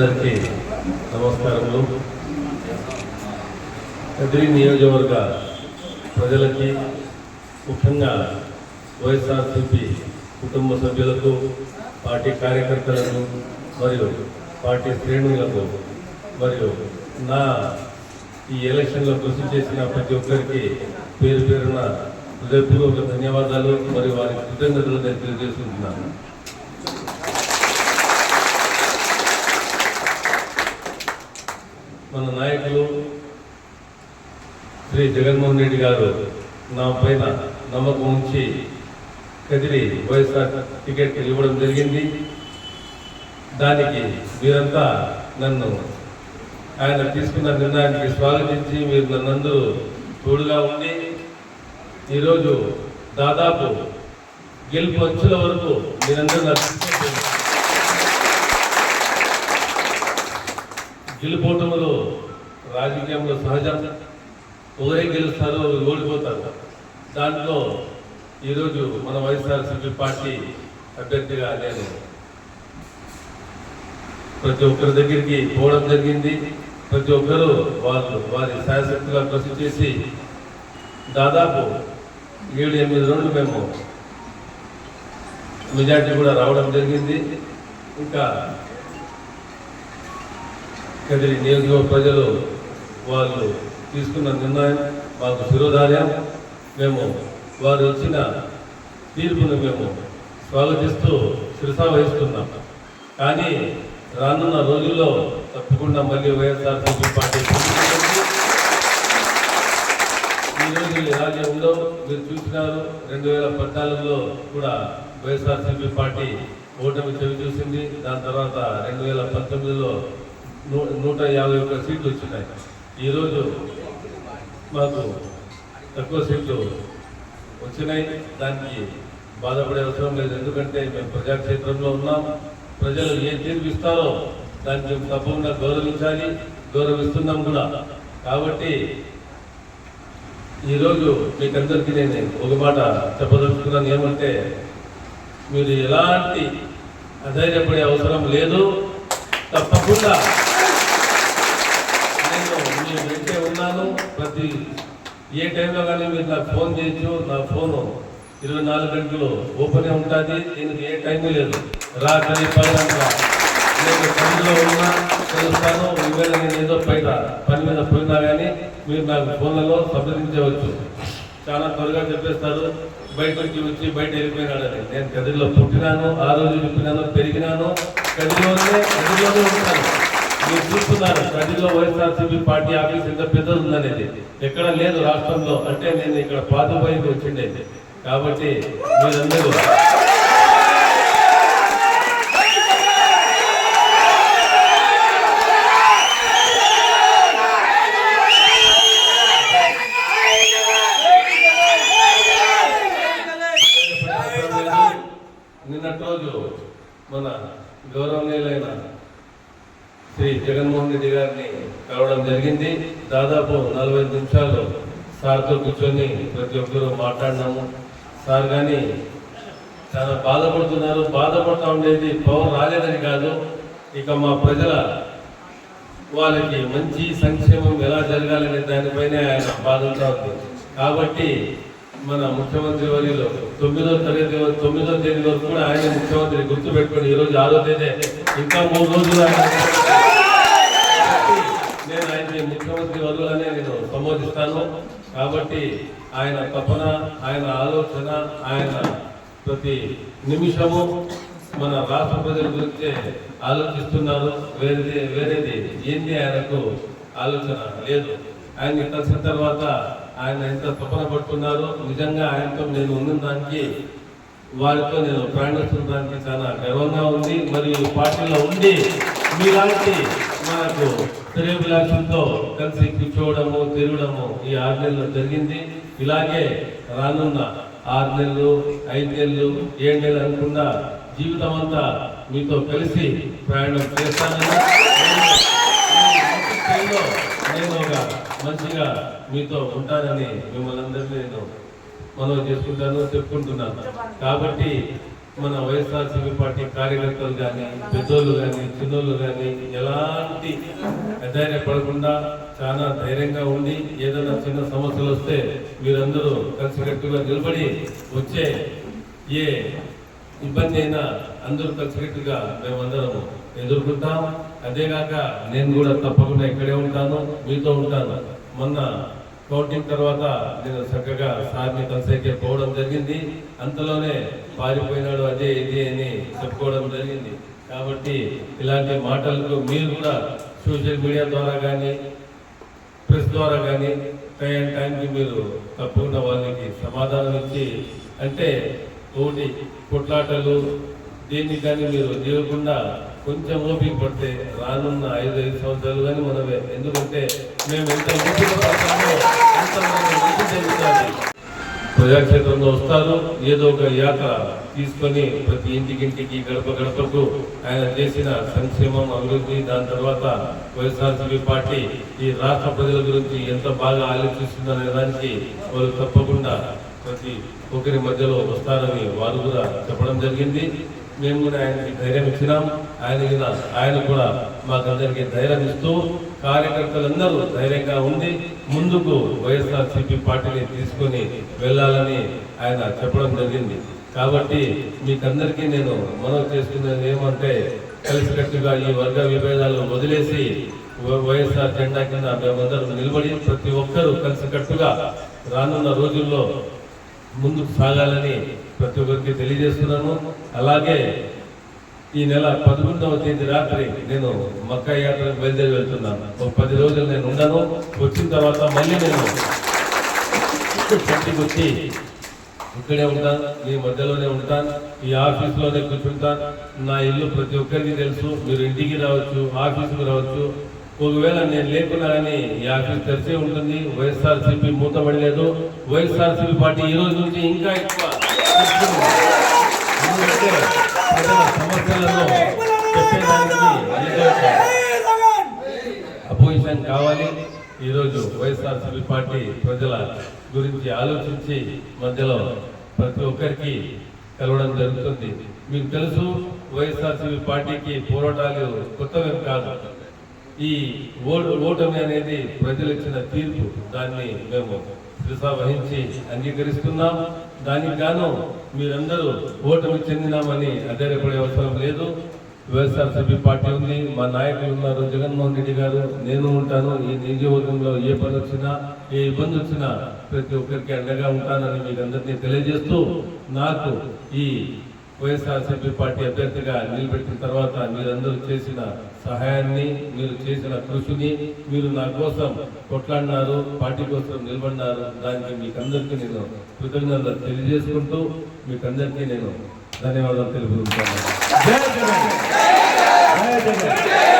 అందరికీ నమస్కారములు. కదిరి నియోజకవర్గ ప్రజలకి ముఖ్యంగా వైఎస్ఆర్సీపీ కుటుంబ సభ్యులకు పార్టీ కార్యకర్తలకు మరియు పార్టీ శ్రేణులకు మరియు నా ఈ ఎలక్షన్లో కృషి చేసిన ప్రతి ఒక్కరికి పేరు పేరున హృదయపూర్వక ధన్యవాదాలు మరియు వారి కృతజ్ఞతలు నేను తెలియజేసుకుంటున్నాను. మన నాయకులు శ్రీ జగన్మోహన్ రెడ్డి గారు నా పైన నమ్మకం ఉంచి కదిరి వైఎస్ఆర్ టికెట్ ఇవ్వడం జరిగింది. దానికి మీరంతా నన్ను ఆయన తీసుకున్న నిర్ణయానికి స్వాగతించి మీరు నన్నందరూ తోడుగా ఉండి ఈరోజు దాదాపు గెలుపు అంచుల వరకు మీరందరూ నాకు గెలుపోవటంలో రాజకీయంలో సహజం ఒకరే గెలుస్తారు ఓడిపోతారు. దాంట్లో ఈరోజు మన వైఎస్ఆర్సీపీ పార్టీ అభ్యర్థిగా నేను ప్రతి ఒక్కరి దగ్గరికి పోవడం జరిగింది. ప్రతి ఒక్కరూ వాళ్ళు వారి శాయశక్తిగా కృషి చేసి దాదాపు ఏడు ఎనిమిది రోజులు మేము మెజార్టీ కూడా రావడం జరిగింది. ఇంకా కదిరి నియోజకవర్గ ప్రజలు వాళ్ళు తీసుకున్న నిర్ణయం మాకు శిరోధార్యం. మేము వారు ఇచ్చిన తీర్పును మేము స్వాగతిస్తూ శిరసా వహిస్తున్నాం. కానీ రానున్న రోజుల్లో తప్పకుండా మళ్ళీ వైఎస్ఆర్సీపీ పార్టీ ఈరోజు ఈ రోజు ఇలాగే ఉందో మీరు చూసినారు రెండు వేల పద్నాలుగులో కూడా వైఎస్ఆర్సీపీ పార్టీ ఓటమి చవి చూసింది దాని తర్వాత రెండు వేల పంతొమ్మిదిలో నూ నూట యాభై ఒక్క సీట్లు వచ్చినాయి. ఈరోజు మాకు తక్కువ సీట్లు వచ్చినాయి. దానికి బాధపడే అవసరం లేదు. ఎందుకంటే మేము ప్రజాక్షేత్రంలో ఉన్నాం. ప్రజలు ఏ తీర్పిస్తారో దాన్ని మేము తప్పకుండా గౌరవించాలి గౌరవిస్తున్నాం కూడా. కాబట్టి ఈరోజు మీకందరికీ నేను ఒక మాట చెప్పదలుచుకున్నాను ఏమంటే మీరు ఎలాంటి అధైర్యపడే అవసరం లేదు. తప్పకుండా నేను మీ వెంటే ప్రతి ఏ టైంలో కానీ మీరు నాకు ఫోన్ చేయొచ్చు నా ఫోను ఇరవై నాలుగు గంటలు ఓపెనే ఉంటుంది. దీనికి ఏ టైం లేదు. రాత్రి పగలంతా నేను పనిలో ఉన్నా తెలుస్తాను. ఈవేళ నేను ఏదో బయట పని మీద పోయినా కానీ మీరు నాకు ఫోన్లలో సంప్రదించవచ్చు. చాలా త్వరగా చెప్పేస్తారు. బయటకి వచ్చి బయట వెళ్ళిపోయినాడని. నేను కదిరిలో పుట్టినాను ఆ రోజు చెప్పినాను పెరిగినాను. కదిలోనే కదిలోనే ఉంటాను. మీరు చూస్తున్నారు కదిరిలో వైఎస్ఆర్సీపీ పార్టీ ఆఫీస్ ఎంత పెద్దది ఉందనేది ఎక్కడ లేదు రాష్ట్రంలో. అంటే నేను ఇక్కడ పాతపోయికి వచ్చిండేది. కాబట్టి మీరందరూ నిన్నటి రోజు మన గౌరవనీయుల జగన్మోహన్ రెడ్డి గారిని కలవడం జరిగింది. దాదాపు నలభై నిమిషాలు సార్తో కూర్చొని ప్రతి ఒక్కరూ మాట్లాడినాము. సార్ కానీ చాలా బాధపడుతున్నారు. బాధపడతా ఉండేది పవర్ రాలేదని కాదు. ఇక మా ప్రజల వాళ్ళకి మంచి సంక్షేమం ఎలా జరగాలనే దానిపైనే ఆయన బాధలతో ఉంది. కాబట్టి మన ముఖ్యమంత్రి వర్యులు తొమ్మిదో తరగతి తొమ్మిదో తేదీ వరకు కూడా ఆయన ముఖ్యమంత్రి గుర్తుపెట్టుకొని పెట్టుకుని ఈరోజు ఆరో తేదీ. ఇంకా మూడు రోజులు ఆయన కాబట్టి నేను ఆయన్ని ముఖ్యమంత్రి వదులనే నేను సంబోధిస్తాను. కాబట్టి ఆయన తపన ఆయన ఆలోచన ఆయన ప్రతి నిమిషము మన రాష్ట్ర ప్రజల గురించే ఆలోచిస్తున్నారు. వేరేది వేరేది ఏంది ఆయనకు ఆలోచన లేదు. ఆయన్ని కలిసిన తర్వాత ఆయన ఎంత తపన పడుతున్నారు. నిజంగా ఆయనతో నేను ఉన్న దానికి వారితో నేను ప్రయాణిస్తున్న చాలా గర్వంగా ఉంది. మరియు పార్టీలో ఉండి మీలాంటి మనకు శ్రేయభిలాషులతో కలిసి కూర్చోవడము తిరగడము ఈ ఆరు నెలలు జరిగింది. ఇలాగే రానున్న ఆరు నెలలు ఐదు నెలలు ఏడు నెలలు అనుకుండా జీవితం అంతా మీతో కలిసి ప్రయాణం చేస్తానని నేను ఒక మంచిగా మీతో ఉంటానని మిమ్మల్ని అందరినీ నేను మనవి చేసుకుంటాను చెప్పుకుంటున్నాను. కాబట్టి మన వైఎస్ఆర్సీపీ పార్టీ కార్యకర్తలు కానీ పెద్దోళ్ళు కానీ చిన్నోళ్ళు కానీ ఎలాంటి అధైర్యపడకుండా చాలా ధైర్యంగా ఉండి ఏదైనా చిన్న సమస్యలు వస్తే మీరందరూ కలిసికట్టుగా నిలబడి వచ్చే ఏ ఇబ్బంది అయినా అందరూ కలిసికట్టుగా మేమందరం ఎదుర్కొంటాం. అదేగాక నేను కూడా తప్పకుండా ఇక్కడే ఉంటాను మీతో ఉంటాను. మొన్న కౌంటింగ్ తర్వాత నేను చక్కగా సార్ని కన్సల్ట్ పోవడం జరిగింది. అంతలోనే పారిపోయినాడు అదే ఇది అని చెప్పుకోవడం జరిగింది. కాబట్టి ఇలాంటి మాటలకు మీరు కూడా సోషల్ మీడియా ద్వారా కానీ ప్రెస్ ద్వారా కానీ టైం టైంకి మీరు తప్పకుండా వాళ్ళకి సమాధానం ఇచ్చి అంటే ఒకటి కొట్లాటలు దీన్ని కానీ మీరు చేయకుండా కొంచెం ఓపిక పడితే రానున్న ఐదు ఐదు సంవత్సరాలు కానీ మనమే. ఎందుకంటే మేము ఎంత ఓపిక మంచి జరుగుతుంది ప్రజాక్షేత్రంలో వస్తారు. ఏదో ఒక యాత్ర తీసుకొని ప్రతి ఇంటికింటికి గడప గడపకు ఆయన చేసిన సంక్షేమం అభివృద్ధి దాని తర్వాత వైఎస్ఆర్సీపీ పార్టీ ఈ రాష్ట్ర ప్రజల గురించి ఎంత బాగా ఆలోచిస్తుందనే దానికి వాళ్ళు తప్పకుండా ప్రతి ఒక్కరి మధ్యలో వస్తారని వారు కూడా చెప్పడం జరిగింది. మేము కూడా ఆయనకి ధైర్యం ఇచ్చినాం. ఆయన ఆయన కూడా మాకందరికీ ధైర్యం ఇస్తూ కార్యకర్తలందరూ ధైర్యంగా ఉండి ముందుకు వైఎస్ఆర్సీపీ పార్టీని తీసుకొని వెళ్ళాలని ఆయన చెప్పడం జరిగింది. కాబట్టి మీకందరికీ నేను మనవి చేసుకునేది ఏమంటే కలిసికట్టుగా ఈ వర్గ విభేదాలు వదిలేసి వై- వైఎస్ఆర్ జెండా కింద మేమందరం నిలబడి ప్రతి ఒక్కరూ కలిసికట్టుగా రానున్న రోజుల్లో ముందుకు సాగాలని ప్రతి ఒక్కరికి తెలియజేస్తున్నాను. అలాగే ఈ నెల పదకొండవ తేదీ రాత్రి నేను మక్కా యాత్రకు బయలుదేరి వెళ్తున్నాను. ఒక పది రోజులు నేను ఉండను. వచ్చిన తర్వాత మళ్ళీ నేను ఇంటికి వచ్చి ఇక్కడే ఉంటాను మీ మధ్యలోనే ఉంటాను ఈ ఆఫీస్లోనే కూర్చుంటాను నా ఇల్లు ప్రతి ఒక్కరికి తెలుసు. మీరు ఇంటికి రావచ్చు ఆఫీసుకు రావచ్చు. ఒకవేళ నేను లేకున్నా కానీ ఈ ఆఫీస్ తెరిచే ఉంటుంది. వైఎస్ఆర్సీపీ మూతపడలేదు వైఎస్ఆర్సీపీ పార్టీ ఈ రోజు నుంచి ఇంకా ఎక్కువ ఎందుకంటే ప్రజల సమస్యలను అపోజిషన్ కావాలి. ఈరోజు వైఎస్ఆర్సీపీ పార్టీ ప్రజల గురించి ఆలోచించి మధ్యలో ప్రతి ఒక్కరికి కలవడం జరుగుతుంది. మీకు తెలుసు వైఎస్ఆర్సీపీ పార్టీకి పోరాటాలు కొత్తవి కాదు. ఈ ఓటమి అనేది ప్రజలు ఇచ్చిన తీర్పు. దాన్ని మేము శ్రీస వహించి అంగీకరిస్తున్నాం. దానికి గాను మీరందరూ ఓటమి చెందినామని అధైర్యపడే అవసరం లేదు. వైఎస్ఆర్సీపీ పార్టీ ఉంది. మా నాయకులు ఉన్నారు జగన్మోహన్ రెడ్డి గారు. నేను ఉంటాను. ఈ నియోజకవర్గంలో ఏ పని వచ్చినా ఏ ఇబ్బంది వచ్చినా ప్రతి ఒక్కరికి అండగా ఉంటానని మీకు అందరినీ తెలియజేస్తూ నాకు ఈ వైఎస్ఆర్సీపీ పార్టీ అభ్యర్థిగా నిలబెట్టిన తర్వాత మీరందరూ చేసిన సహాయాన్ని మీరు చేసిన కృషిని మీరు నా కోసం కొట్లాడినారు పార్టీ కోసం నిలబడినారు. దానికి మీకందరికీ నేను కృతజ్ఞతలు తెలియజేసుకుంటూ మీకందరికీ నేను ధన్యవాదాలు తెలుపుతున్నాను జై జగన్! జై జగన్!